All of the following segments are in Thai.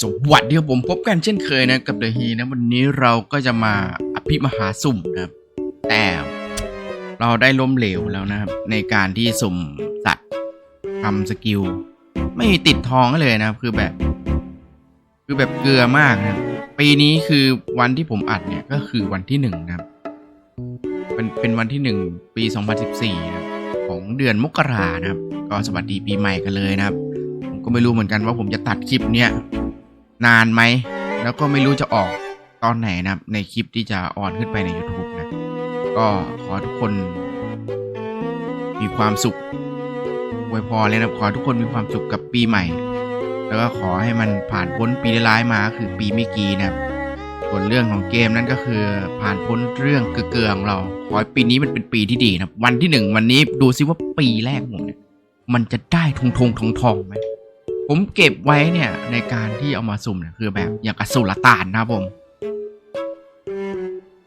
สวัสดีครับผมพบกันเช่นเคยนะกับเดอะฮีนะวันนี้เราก็จะมาอภิมหาสุ่มนะครับ แต่เราได้ล้มเหลวแล้วนะครับ ในการที่สุ่มสัตว์ทำสกิล ไม่ติดทองเลยนะครับ คือแบบ คือแบบเกลือมากนะปีนี้คือวันที่ผมอัดเนี่ยก็คือวันที่หนึ่งนะครับเป็นเป็นวันที่หนึ่งปี2014นะครับของเดือนมกรานะครับ ก็สวัสดีปีใหม่กันเลยนะครับ ผมก็ไม่รู้เหมือนกันว่าผมจะตัดคลิปเนี้ย นานไหม แล้วก็ไม่รู้จะออกตอนไหนนะในคลิปที่จะออนขึ้นไปใน YouTube นะ ก็ขอทุกคน มีความสุขอวยพรเลยนะขอทุกคนมีความสุขกับปีใหม่ แล้วก็ขอให้มันผ่านพ้นปีร้ายมาคือปีเมื่อกี้นะครับส่วนเรื่องของเกมนั่นก็คือผ่านพ้นเรื่องเกลือของเรา ขอให้ปีนี้มันเป็นปีที่ดีนะวันที่หนึ่งวันนี้ดูซิว่าปีแรกของผมเนี่ยมันจะได้ทงทงทองทองไหม ผมเก็บไว้เนี่ยในการที่เอามาสุ่มเนี่ยคือแบบอย่างกับสุลต่านนะผม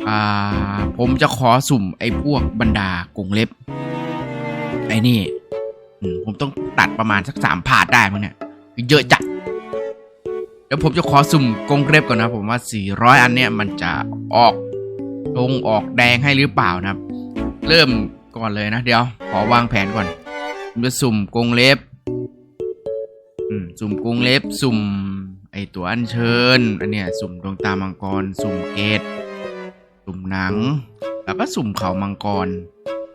อ่าผมจะขอสุ่มไอ้พวกบรรดากรงเล็บ ไอ้นี่ผมต้องตัดประมาณสักสามผาดได้มั้งเนี่ยเยอะจัดเดี๋ยวผมจะขอสุ่มกรงเล็บก่อนนะผมว่า 400 อันเนี่ยมันจะออกลงออกแดงให้หรือเปล่านะครับ เริ่มก่อนเลยนะ เดี๋ยว ขอวางแผนก่อนผมจะสุ่มกรงเล็บ สุ่มกรงเล็บ สุ่ม ไอตัวอัญเชิญ อันเนี้ยสุ่มดวงตามังกร สุ่มเกตสุ่มหนัง แล้วก็สุ่มเขามังกร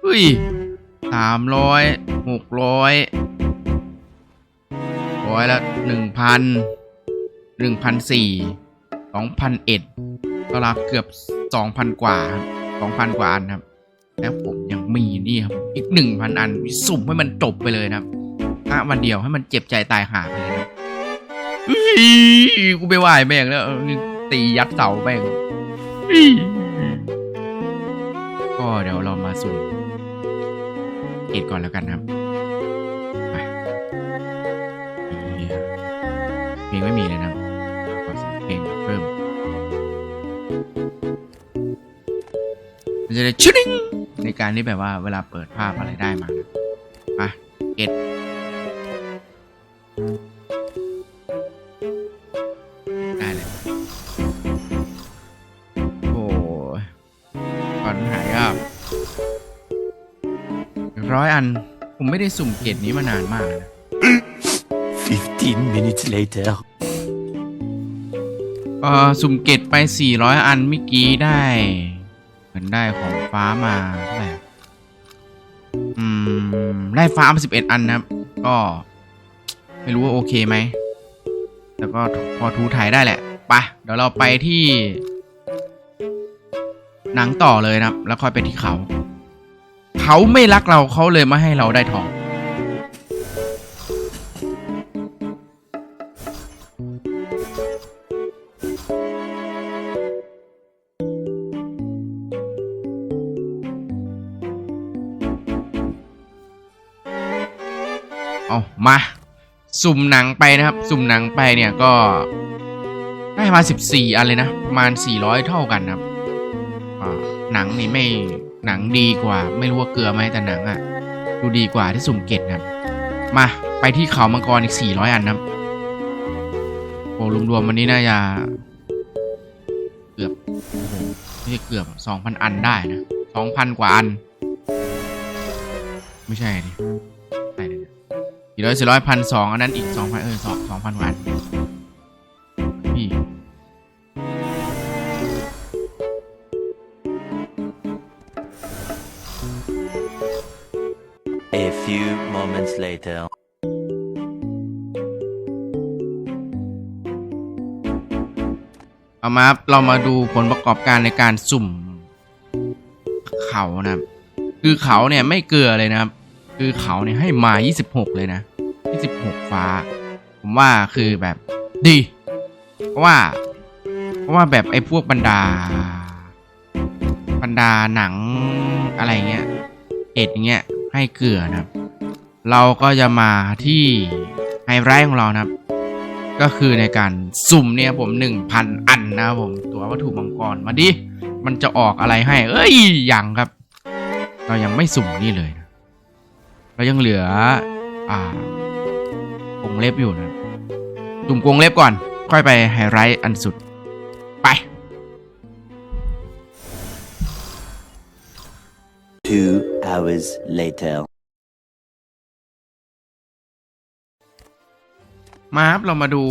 เฮ้ยสามร้อยหกร้อยร้อยละหนึ่งพันหนึ่งพันสี่สองพันเอ็ดก็รับเกือบสองพันกว่าสองพันกว่าอันครับ แล้วผมยังมีนี่ครับ อีกหนึ่งพันอันสุ่มให้มันจบไปเลยนะครับ ถ้าวันเดียวให้มันเจ็บใจตายหาไปเลยนะกูไปไหวแม่งแล้วตียัดเสาแม่งก็เดี๋ยวเรามาสุ่มเกตก่อนแล้วกันครับเพลงไม่มีเลยนะขอเสียงเพลงเพิ่ม มันจะได้ชุดงในการที่แบบว่าเวลาเปิดภาพอะไรได้มานะมาเก็ต อนหายอะร้อยอัน ผมไม่ได้สุ่มเกตนี้มานานมากนะ15 minutes later. เออสุ่มเกตไป 400 อันเมื่อกี้ได้ เหมือนได้ของฟ้ามาเท่าไหร่อะอืม ได้ฟ้ามา 11 อันนะครับ ก็ ไม่รู้ว่าโอเคไหม แต่ก็พอทูถ่ายได้แหละ ไปะเดี๋ยวเราไปที่ หนังต่อเลยนะครับ แล้วค่อยไปที่เขา เขาไม่รักเราเขาเลยไม่ให้เราได้ทอง เอามา สุ่มหนังไปนะครับ สุ่มหนังไปเนี่ยก็ได้มา 14 อันเลยนะ ประมาณ 400 เท่ากันนะครับ หนังนี่ไม่หนังดีกว่า ไม่รู้ว่าเกลือไหมแต่หนังอะดูดีกว่าที่สุ่มเกตนะครับ มาไปที่เขามังกรอีก 400 อันนะโอ้รวมๆวันนี้น่าจะเกือบโอ้โหไม่ใช่เกือบ 2,000 อันได้นะ 2,000 กว่าอัน ไม่ใช่ดิใช่เลยสี่ร้อยสี่ร้อยพันสองอันนั้นอีกสองพันเออสองสองพันกว่าอัน A few moments later. เอามาครับเรามาดูผลประกอบการในการสุ่มเขานะครับคือเขาเนี่ยไม่เกลือเลยนะครับ คือเขาเนี่ยให้มา 26 เลยนะ 26 ฟ้า ผมว่าคือแบบดี เพราะว่า เพราะว่าแบบไอ้พวกบรรดา บรรดาหนังอะไรเงี้ย เอ็ดเงี้ย ให้เกลือนะครับ เราก็จะมาที่ไฮไลท์ของเรานะครับ ก็คือในการสุ่มเนี่ยผม 1,000 อันนะครับผม ตัววัตถุมังกรมาดิ มันจะออกอะไรให้ เอ้ยยังครับ เรายังไม่สุ่มนี่เลยนะเรายังเหลือ อ่ากงเล็บอยู่นะสุ่มกรงเล็บก่อน ค่อยไปไฮไลท์อันสุด Two hours later. มาครับ เรามาดู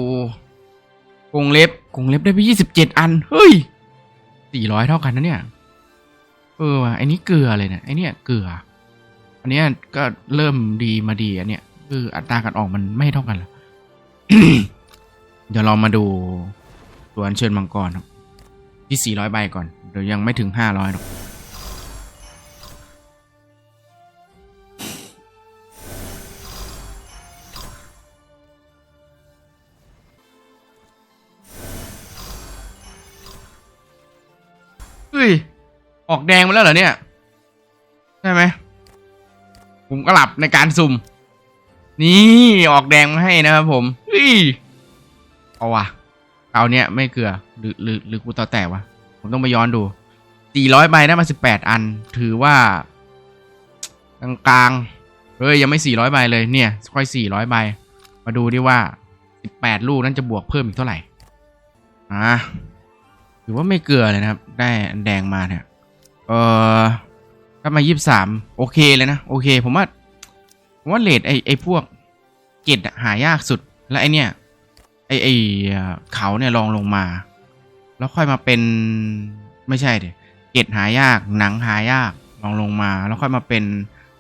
กรงเล็บกรงเล็บได้ไปยี่สิบเจ็ดอัน เฮ้ยสี่ร้อยเท่ากันนะเนี่ย เออว่ะไอ้นี้เกลือเลยเนี่ยไอ้เนี่ยเกลือ อันเนี้ยก็เริ่มดีมาดีอันเนี้ยคืออัตราการออกมันไม่เท่ากันละเดี๋ยวเรามาดูตัวอัญเชิญมังกรครับที่สี่ร้อยใบก่อน เดี๋ยวยังไม่ถึงห้าร้อยหรอก ออกแดงมาแล้วเหรอเนี่ย ใช่ไหม ผมก็หลับในการสุ่ม นี่ออกแดงมาให้นะครับผมเฮ้ยเอาว่ะเอาเนี้ยไม่เกลือหรือหรือหรือกูต่อแตกวะ ผมต้องไปย้อนดู 400ใบได้มา 18 อัน ถือว่า กลางๆเฮ้ย ยังไม่ 400ใบเลยเนี่ย ค่อย 400ใบ มาดูดิว่า 18 ลูกนั้นจะบวกเพิ่มอีกเท่าไหร่ อ่าถือว่าไม่เกลือเลยนะครับ ได้อันแดงมาเนี่ย เออถ้ามายี่สิบสามโอเคเลยนะ โอเค ผมว่า ผมว่าเลดไอไอพวกเกตหายากสุด และไอเนี่ย ไอไอเขาเนี่ยลองลงมา แล้วค่อยมาเป็นไม่ใช่เดเกตหายากหนังหายากลองลงมา แล้วค่อยมาเป็น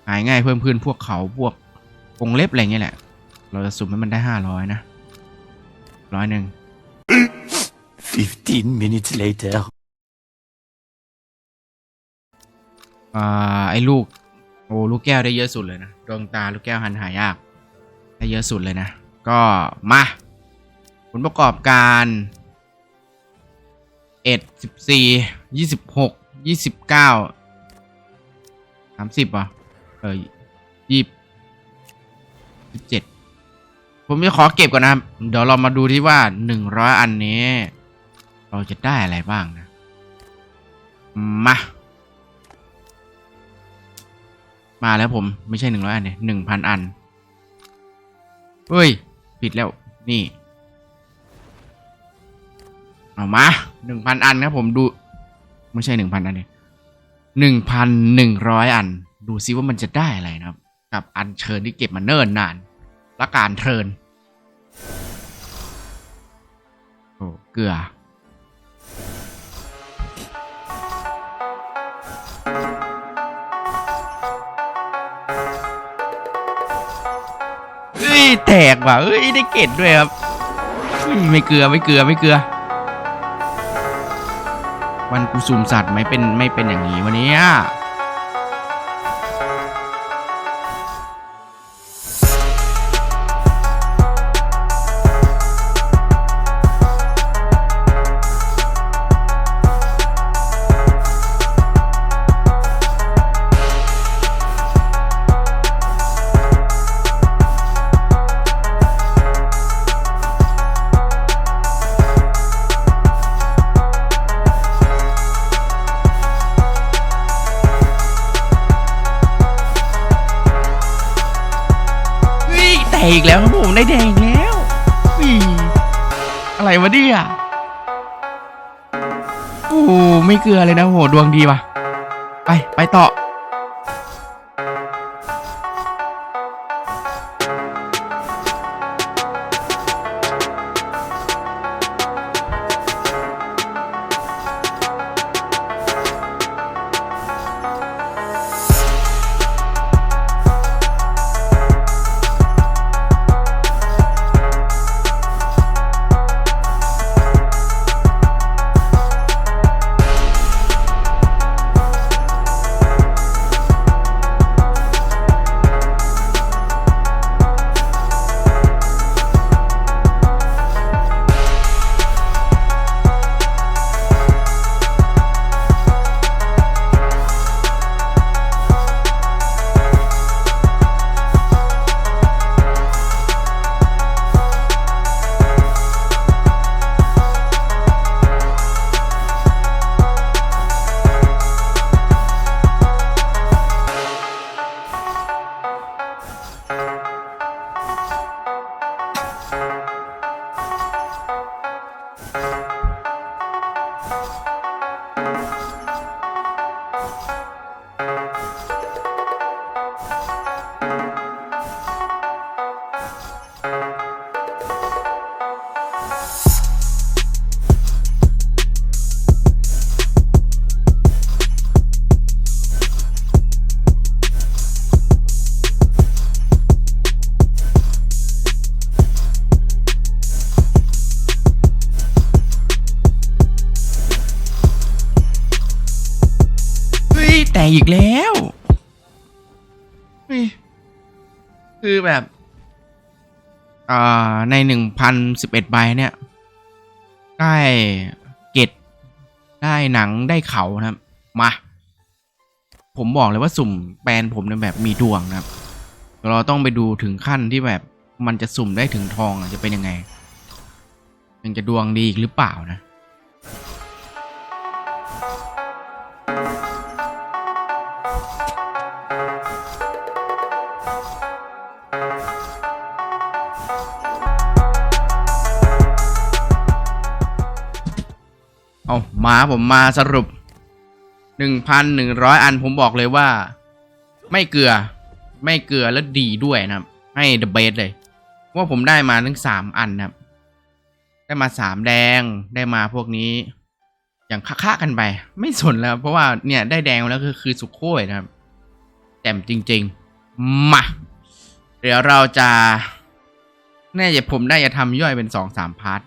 หายง่ายเพิ่มขึ้นพวกเขาพวกกงเล็บอะไรเงี้ยแหละ เราจะสุ่มให้มันได้ห้าร้อยนะร้อยหนึ่ง Fifteen minutes later. อ่าไอ้ลูก โอ้ลูกแก้วได้เยอะสุดเลยนะดวงตาลูกแก้วหันหายาก ได้เยอะสุดเลยนะ ก็มาผลประกอบการเอ็ดสิบสี่ยี่สิบหกยี่สิบเก้าสามสิบอะเออยี่สิบเจ็ดผมจะขอเก็บก่อนนะครับ เดี๋ยวเรามาดูที่ว่าหนึ่งร้อยอันนี้ เราจะได้อะไรบ้างนะ มา มาแล้วผมไม่ใช่หนึ่งร้อยอันเนี่ยหนึ่งพันอัน เฮ้ย ผิดแล้ว นี่ เอามาหนึ่งพันอันครับผมดู ไม่ใช่หนึ่งพันอันเนี่ยหนึ่งพันหนึ่งร้อยอัน ดูซิว่ามันจะได้อะไรนะครับ กับอันเชิญที่เก็บมาเนิ่นนานและการเทินโอ้เกลือ แตกว่ะเอ้ยได้เกตด้วยครับไม่เกลือไม่เกลือไม่เกลือ วันกูสุ่มสัตว์ไม่เป็นไม่เป็นอย่างนี้วันนี้ อีกแล้วครับผมได้แดงอีกแล้วอีอะไรวะเนี่ยโอ้ไม่เกลือเลยนะโหดวงดีว่ะ ไป ไปต่อ แบบอ่าในหนึ่งพันสิบเอ็ดใบเนี่ย ได้เกตได้หนังได้เขานะครับ มา ผมบอกเลยว่าสุ่มแปลนผมเนี่ยแบบมีดวงนะครับ เราต้องไปดูถึงขั้นที่แบบมันจะสุ่มได้ถึงทองจะเป็นยังไงยังจะดวงดีอีกหรือเปล่านะ มาผมมาสรุปหนึ่งพันหนึ่งร้อยอันผมบอกเลยว่า ไม่เกลือ ไม่เกลือและดีด้วยนะครับ ให้เดอะเบสเลย ว่าผมได้มาทั้งสามอันนะครับ ได้มาสามแดงได้มาพวกนี้ อย่างค่าๆกันไป ไม่สนแล้ว เพราะว่าเนี่ยได้แดงแล้วคือคือสุโค้ยนะครับแจ่มจริง ๆ มา เดี๋ยวเราจะแน่จะผมได้จะทำย่อยเป็นสองสามพาร์ท